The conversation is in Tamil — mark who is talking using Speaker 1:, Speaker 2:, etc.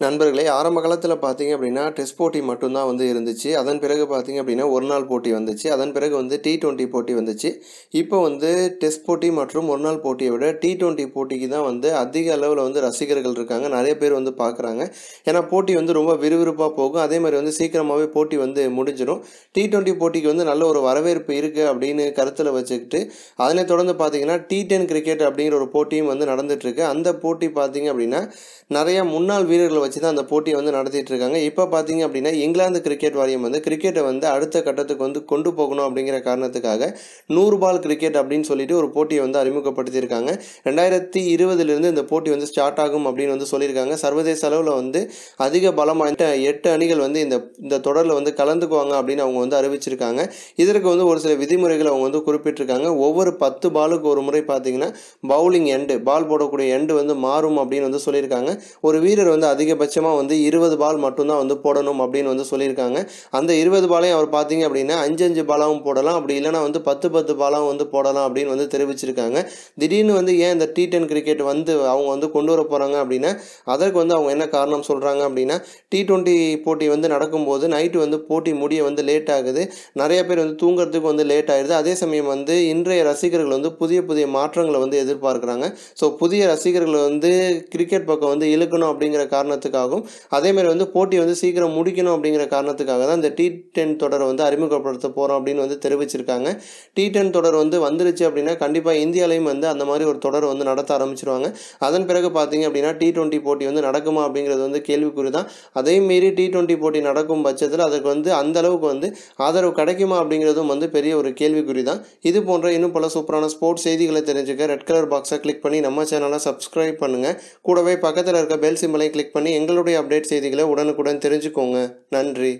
Speaker 1: நண்பர்களே ஆரம்ப காலத்தில் பார்த்தீங்க அப்படின்னா டெஸ்ட் போட்டி மட்டும்தான் வந்து இருந்துச்சு. அதன் பிறகு பார்த்தீங்க அப்படின்னா ஒரு நாள் போட்டி வந்துச்சு. அதன் பிறகு வந்து டி டுவெண்ட்டி போட்டி வந்துச்சு. இப்போ வந்து டெஸ்ட் போட்டி மற்றும் ஒரு நாள் போட்டியை விட டி டுவெண்ட்டி போட்டிக்கு தான் வந்து அதிக அளவில் வந்து ரசிகர்கள் இருக்காங்க. நிறைய பேர் வந்து பார்க்குறாங்க ஏன்னா போட்டி வந்து ரொம்ப விறுவிறுப்பாக போகும். அதே மாதிரி வந்து சீக்கிரமாகவே போட்டி வந்து முடிஞ்சிடும். டி டுவெண்ட்டி போட்டிக்கு வந்து நல்ல ஒரு வரவேற்பு இருக்குது அப்படின்னு கருத்தில் வச்சுக்கிட்டு அதனை தொடர்ந்து பார்த்தீங்கன்னா டி டென் கிரிக்கெட் அப்படிங்கிற ஒரு போட்டியும் வந்து நடந்துட்டுருக்கு அந்த போட்டி பார்த்தீங்க அப்படின்னா நிறையா முன்னாள் வீரர்கள் வச்சு தான் அந்த போட்டியை வந்து நடத்திட்டு இருக்காங்க இப்போ பார்த்தீங்க அப்படின்னா இங்கிலாந்து கிரிக்கெட் வாரியம் வந்து கிரிக்கெட்டை வந்து அடுத்த கட்டத்துக்கு வந்து கொண்டு போகணும் அப்படிங்கிற காரணத்துக்காக நூறு பால் கிரிக்கெட் அப்படின்னு சொல்லிட்டு ஒரு போட்டியை வந்து அறிமுகப்படுத்தியிருக்காங்க. ரெண்டாயிரத்தி இருபதுலேருந்து இந்த போட்டி வந்து ஸ்டார்ட் ஆகும் அப்படின்னு வந்து சொல்லியிருக்காங்க. சர்வதேச அளவில் வந்து அதிக பலமான எட்டு அணிகள் வந்து இந்த இந்த தொடரில் வந்து கலந்துக்குவாங்க அப்படின்னு அவங்க வந்து அறிவிச்சிருக்காங்க. இதற்கு வந்து ஒரு சில விதிமுறைகள் அவங்க வந்து குறிப்பிட்டிருக்காங்க. ஒவ்வொரு பத்து பாலுக்கு ஒரு முறை பார்த்தீங்கன்னா பவுலிங் எண்டு பால் போடக்கூடிய எண்டு வந்து மாறும் அப்படின்னு வந்து சொல்லியிருக்காங்க. ஒரு வீரர் வந்து அதிகபட்சமாக வந்து இருபது பால் மட்டும்தான் வந்து போடணும் அப்படின்னு வந்து சொல்லியிருக்காங்க. அந்த இருபது பாலையும் அவர் பார்த்தீங்க அப்படின்னா அஞ்சு அஞ்சு பாலாவும் போடலாம். அப்படி இல்லைனா வந்து பத்து பத்து பாலாவும் வந்து போடலாம் அப்படின்னு வந்து தெரிவிச்சிருக்காங்க. திடீர்னு வந்து ஏன் இந்த டி டென் கிரிக்கெட் வந்து அவங்க வந்து கொண்டு வர போகிறாங்க அப்படின்னா அதற்கு வந்து அவங்க என்ன காரணம் சொல்கிறாங்க அப்படின்னா டி டுவெண்ட்டி போட்டி வந்து நடக்கும்போது நைட்டு வந்து போட்டி முடிய வந்து லேட் ஆகுது. நிறைய பேர் வந்து தூங்குறதுக்கு வந்து லேட் ஆயிடுது அதே சமயம் வந்து இன்றைய ரசிகர்கள் வந்து புதிய புதிய மாற்றங்களை வந்து எதிர்பார்க்குறாங்க. ஸோ புதிய ரசிகர்களை வந்து கிரிக்கெட் பக்கம் வந்து இழுக்கணும் அப்படிங்கிற காரணத்தை காரணத்துக்காகவும் அதேமாதிரி வந்து போட்டி வந்து சீக்கிரம் முடிக்கணும் அப்படிங்கிற காரணத்துக்காக தான் இந்த டி டென் தொடரை வந்து அறிமுகப்படுத்த போகிறோம் அப்படின்னு வந்து தெரிவிச்சிருக்காங்க. டி டென் தொடர் வந்து வந்துருச்சு அப்படின்னா கண்டிப்பாக இந்தியாலையும் வந்து அந்த மாதிரி ஒரு தொடர் வந்து நடத்த ஆரம்பிச்சிருவாங்க. அதன் பிறகு பார்த்தீங்க அப்படின்னா டி டுவெண்ட்டி போட்டி வந்து நடக்குமா அப்படிங்கிறது வந்து கேள்விக்குறி தான். அதே மீறி டி டுவெண்ட்டி போட்டி நடக்கும் பட்சத்தில் அதுக்கு வந்து அந்த அளவுக்கு வந்து ஆதரவு கிடைக்குமா அப்படிங்கிறதும் வந்து பெரிய ஒரு கேள்விக்குறி தான். இது போன்ற இன்னும் பல சூப்பரான ஸ்போர்ட்ஸ் செய்திகளை தெரிஞ்சுக்க ரெட் கலர் பாக்ஸை கிளிக் பண்ணி நம்ம சேனலை சப்ஸ்கிரைப் பண்ணுங்கள் கூடவே பக்கத்தில் இருக்க பெல் சிம்பிளையும் கிளிக் பண்ணி எங்களுடைய அப்டேட் செய்திகளை உடனுக்குடன் தெரிஞ்சுக்கோங்க. நன்றி.